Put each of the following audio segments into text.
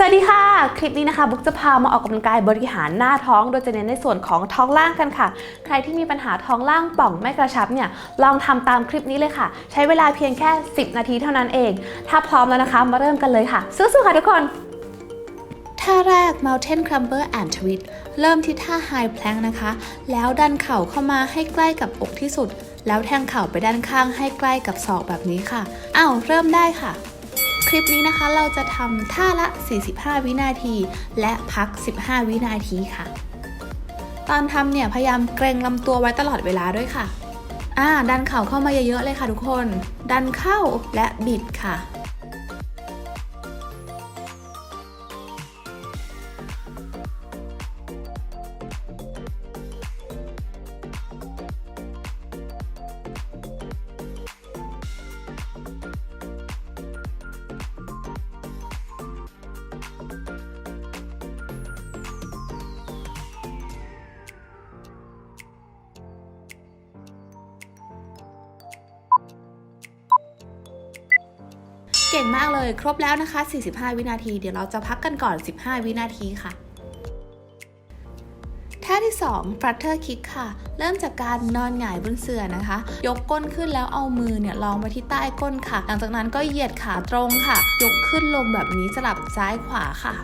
สวัสดีค่ะ คลิปนี้นะคะบุ๊กจะพามาออกกำลังกายบริหารหน้าท้อง โดยจะเน้นในส่วนของท้องล่างกันค่ะ ใครที่มีปัญหาท้องล่างป่องไม่กระชับเนี่ยลองทำตามคลิปนี้เลยค่ะ ใช้เวลาเพียงแค่ 10 นาทีเท่านั้นเอง ถ้าพร้อมแล้วนะคะมาเริ่มกันเลยค่ะ สู้ๆค่ะทุกคน ท่าแรก Mountain Climber and Twist เริ่มที่ท่า High Plank นะคะ แล้วดันเข่าเข้ามาให้ใกล้กับอกที่สุด แล้วแทงเข่าไปด้านข้างให้ใกล้กับศอกแบบนี้ค่ะอ้าวเริ่มได้ค่ะ คลิปนี้นะคะเราจะทำท่าละ 45 วินาที และพัก 15 วินาทีค่ะ ตอนทำเนี่ยพยายามเกรงลำตัวไว้ตลอดเวลาด้วยค่ะ อ่า ดันเข่าเข้ามาเยอะๆเลยค่ะทุกคน ดันเข้าและบิดค่ะ ก่งมากเลย ครบแล้วนะคะ 45 วินาที เดี๋ยวเราจะพักกันก่อน 15 วินาทีค่ะท่าที่ 2 flutter kick ค่ะ เริ่มจากการนอนหงายบนเสื่อนะคะ ยกก้นขึ้นแล้วเอามือเนี่ยรองไปที่ใต้ก้นค่ะ หลังจากนั้นก็เหยียดขาตรงค่ะ ยกขึ้นลงแบบนี้สลับซ้ายขวาค่ะ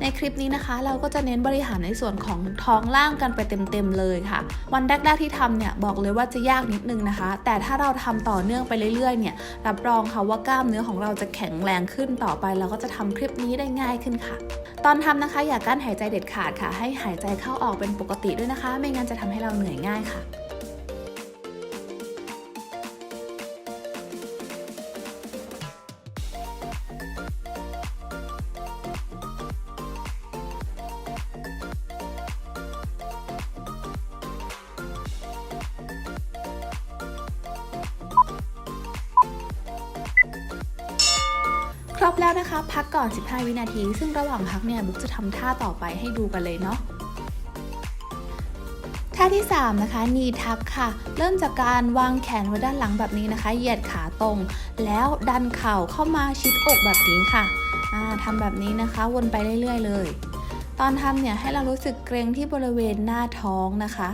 ในคลิปนี้นะคะ เราก็จะเน้นบริหารในส่วนของท้องล่างกันไปเต็มๆเลยค่ะ วันแรกๆที่ทำเนี่ยบอกเลยว่าจะยากนิดนึงนะคะ แต่ถ้าเราทำต่อเนื่องไปเรื่อยๆเนี่ยรับรองค่ะว่ากล้ามเนื้อของเราจะแข็งแรงขึ้นต่อไปเราก็จะทำคลิปนี้ได้ง่ายขึ้นค่ะ ตอนทำนะคะ อย่ากั้นหายใจเด็ดขาดค่ะ ให้หายใจเข้าออกเป็นปกติด้วยนะคะ ไม่งั้นจะทำให้เราเหนื่อยง่ายค่ะ ครบแล้วนะคะ พักก่อน 15 วินาที ซึ่งระหว่างพักเนี่ยบุ๊กจะทำท่าต่อไปให้ดูกันเลยเนาะท่าที่ 3 นะคะนีทักค่ะ เริ่มจากการวางแขนไว้ด้านหลังแบบนี้นะคะ เหยียดขาตรง แล้วดันเข่าเข้ามาชิดอกแบบนี้ค่ะทำแบบนี้นะคะวนไปเรื่อยๆ เลย ตอนทำเนี่ยให้เรารู้สึกเกรงที่บริเวณหน้าท้องนะคะ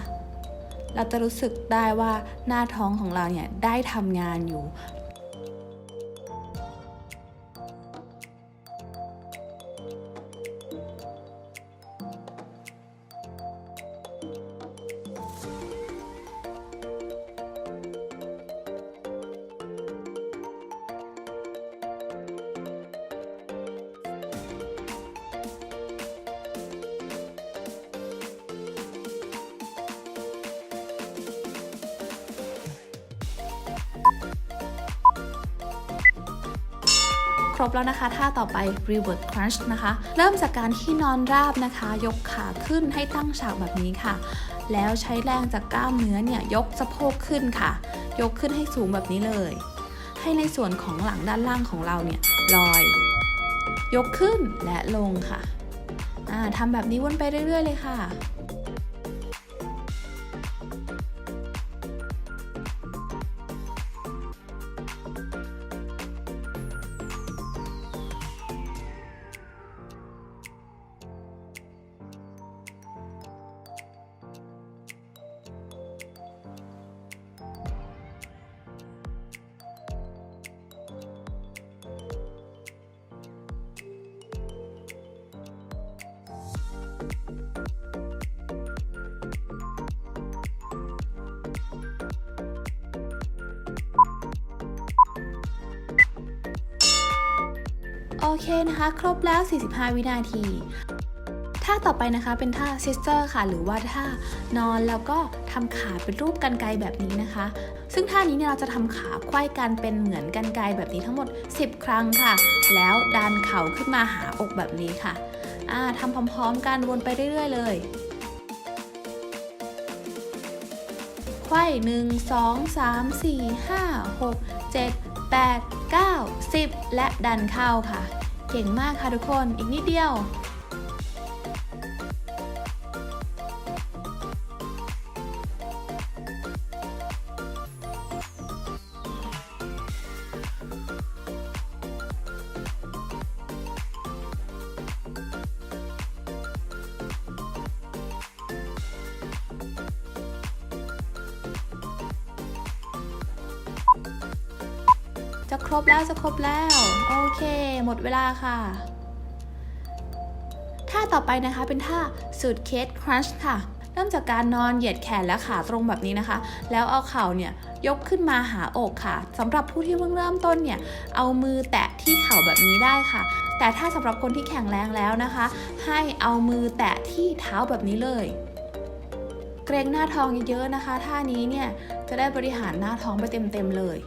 เราจะรู้สึกได้ว่าหน้าท้องของเราเนี่ยได้ทำงานอยู่ ครบแล้วนะคะท่าต่อไป revert crunch นะคะ เริ่มจากการที่นอนราบนะคะ ยกขาขึ้นให้ตั้งฉากแบบนี้ค่ะ แล้วใช้แรงจากกล้ามเนื้อเนี่ยยกสะโพกขึ้นค่ะ ยกขึ้นให้สูงแบบนี้เลย ให้ในส่วนของหลังด้านล่างของเราเนี่ยลอย ยกขึ้นและลงค่ะทำแบบนี้วนไปเรื่อย ๆ เลยค่ะ เคนะคะ ครบแล้ว 45 วินาทีท่าต่อไปนะคะเป็นท่า sister ค่ะ หรือว่าท่านอนแล้วก็ทำขาเป็นรูปกันไกแบบนี้นะคะ ซึ่งท่านี้เนี่ยเราจะทำขาไขว้กันเป็นเหมือนกันไกแบบนี้ทั้งหมด 10 ครั้งค่ะ แล้วดันเข่าขึ้นมาหาอกแบบนี้ค่ะทำพร้อมๆกันวนไปเรื่อยๆ เลยไขว้หนึ่งสองสามสี่ห้าหกเจ็ดแปดเก้าสิบและดันเข้าค่ะ เก่งมากค่ะทุกคน อีกนิดเดียว ครบแล้วจะครบแล้ว โอเค หมดเวลาค่ะท่าต่อไปนะคะเป็นท่าสูดเคสครัชค่ะเริ่มจากการนอนเหยียดแขนและขาตรงแบบนี้นะคะ แล้วเอาเข่าเนี่ยยกขึ้นมาหาอกค่ะสำหรับผู้ที่เพิ่งเริ่มต้นเนี่ยเอามือแตะที่เข่าแบบนี้ได้ค่ะ แต่ถ้าสำหรับคนที่แข็งแรงแล้วนะคะ ให้เอามือแตะที่เท้าแบบนี้เลย เกรงหน้าท้องเยอะๆนะคะ ท่านี้เนี่ยจะได้บริหารหน้าท้องไปเต็มๆเลย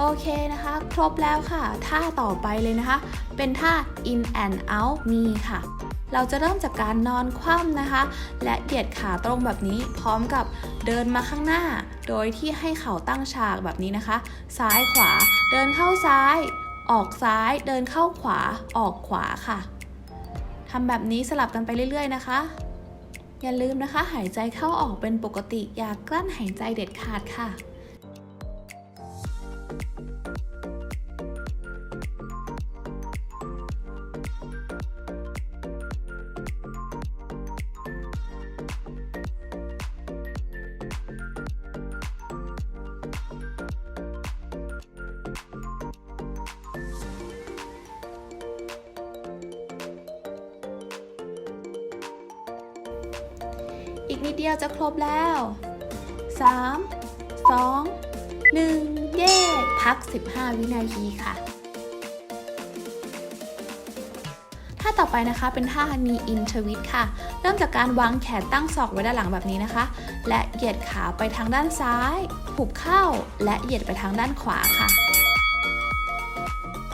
โอเคนะคะ ครบแล้วค่ะ ท่าต่อไปเลยนะคะ เป็นท่า in and out knee ค่ะ เราจะเริ่มจากการนอนคว่ำนะคะ และเหยียดขาตรงแบบนี้พร้อมกับเดินมาข้างหน้า โดยที่ให้เข่าตั้งฉากแบบนี้นะคะ ซ้ายขวา เดินเข้าซ้าย ออกซ้าย เดินเข้าขวา ออกขวาค่ะทำแบบนี้สลับกันไปเรื่อย ๆ นะคะ อย่าลืมนะคะ หายใจเข้าออกเป็นปกติ อย่ากลั้นหายใจเด็ดขาดค่ะ อีกนิดเดียวจะครบแล้ว 3 2 1 เย้ พัก 15 วินาทีค่ะท่าต่อไปนะคะเป็นท่า knee in twist ค่ะ เริ่มจากการวางแขนตั้งศอกไว้ด้านหลังแบบนี้นะคะ และเหยียดขาไปทางด้านซ้าย หุบเข้า และเหยียดไปทางด้านขวาค่ะ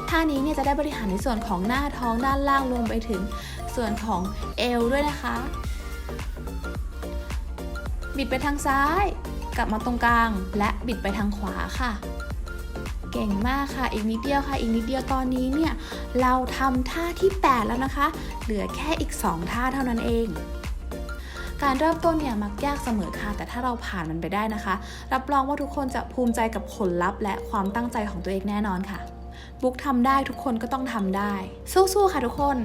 ท่านี้เนี่ยจะได้บริหารในส่วนของหน้าท้องด้านล่างรวมไปถึงส่วนของเอวด้วยนะคะ บิดไปทางซ้าย กลับมาตรงกลาง และบิดไปทางขวาค่ะ เก่งมากค่ะ อีกนิดเดียวค่ะ อีกนิดเดียวตอนนี้เนี่ย เราทำท่าที่ 8 แล้วนะคะ เหลือแค่อีก 2 ท่าเท่านั้นเองการเริ่มต้นเนี่ยมักยากเสมอค่ะ แต่ถ้าเราผ่านมันไปได้นะคะ รับรองว่าทุกคนจะภูมิใจกับผลลัพธ์ และความตั้งใจของตัวเองแน่นอนค่ะ บุ๊กทำได้ทุกคนก็ต้องทำได้ สู้ๆค่ะทุกคน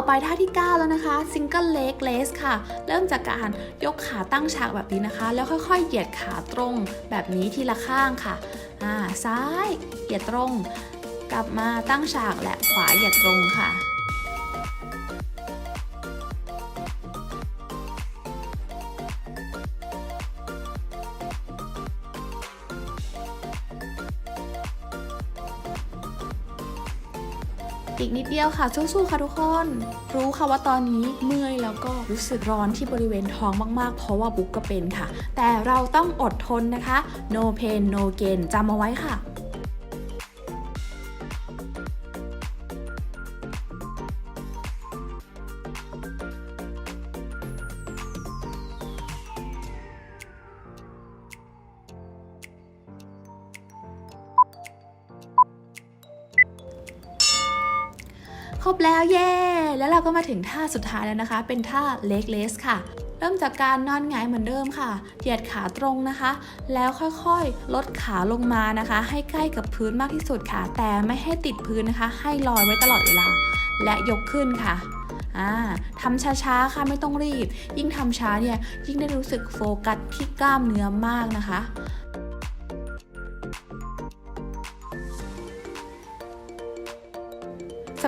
ต่อไปท่าที่ 9 แล้วนะคะ Single Leg Raise ค่ะ เริ่มจากการยกขาตั้งฉากแบบนี้นะคะ แล้วค่อยๆ เหยียดขาตรงแบบนี้ทีละข้างค่ะอ่าซ้ายเหยียดตรง กลับมาตั้งฉากและขวาเหยียดตรงค่ะ นิดเดียวค่ะสู้ๆค่ะทุกคน รู้ค่ะว่าตอนนี้เมื่อยแล้วก็รู้สึกร้อนที่บริเวณท้องมากๆ เพราะว่าบุ๊กก็เป็นค่ะ แต่เราต้องอดทนนะคะ no pain no gain จำเอาไว้ค่ะ รบแล้วเย่แล้วเราก็มาถึงท่าสุดท้ายแล้วนะคะ เป็นท่า leg raise ค่ะ เริ่มจากการนอนหงายเหมือนเดิมค่ะ เหยียดขาตรงนะคะ แล้วค่อยๆ ลดขาลงมานะคะ ให้ใกล้กับพื้นมากที่สุดค่ะ แต่ไม่ให้ติดพื้นนะคะ ให้ลอยไว้ตลอดเวลา และยกขึ้นค่ะทำช้าๆ ค่ะไม่ต้องรีบ ยิ่งทำช้าเนี่ยยิ่งได้รู้สึกโฟกัสที่กล้ามเนื้อมากนะคะ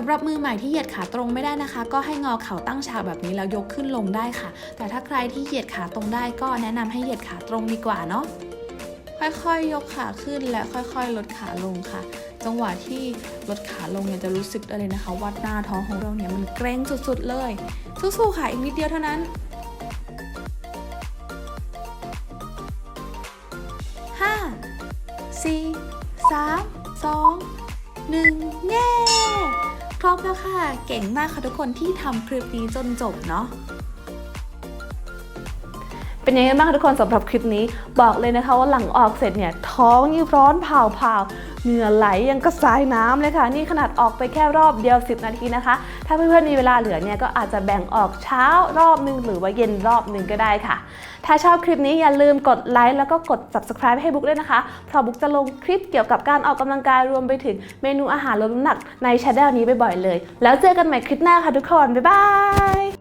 สำหรับมือใหม่ที่เหยียดขาตรงไม่ได้นะคะ ก็ให้งอเข่าตั้งฉากแบบนี้แล้วยกขึ้นลงได้ค่ะ แต่ถ้าใครที่เหยียดขาตรงได้ก็แนะนำให้เหยียดขาตรงดีกว่าเนาะค่อยๆ ยกขาขึ้นและค่อยๆ ลดขาลงค่ะ จังหวะที่ลดขาลงเนี่ยจะรู้สึกได้เลยนะคะว่าหน้าท้องของเราเนี่ยมันเกร็งสุดๆเลยสู้ๆค่ะอีกนิดเดียวเท่านั้นห้าสี่สามสองหนึ่งแง ครบแล้วค่ะ เก่งมากค่ะทุกคนที่ทำคลิปนี้จนจบเนาะเป็นยังไงบ้างคะทุกคนสำหรับคลิปนี้ บอกเลยนะคะว่าหลังออกเสร็จเนี่ย ท้องยิ่งร้อนเผาๆ เหงื่อไหลยังกระสายน้ำเลยค่ะ นี่ขนาดออกไปแค่รอบเดียว 10 นาทีนะคะ ถ้าเพื่อนๆมีเวลาเหลือเนี่ยก็อาจจะแบ่งออกเช้ารอบหนึงหรือว่าเย็นรอบหนึงก็ได้ค่ะ ถ้าชอบคลิปนี้อย่าลืมกดไลค์แล้วก็กด subscribe ให้บุ๊กด้วยนะคะ เพราะบุ๊กจะลงคลิปเกี่ยวกับการออกกำลังกายรวมไปถึงเมนูอาหารลดน้ำหนักในช anel นี้บ่อยๆเลย แล้วเจอกันใหม่คลิปหน้าค่ะทุกคนบ๊ายบาย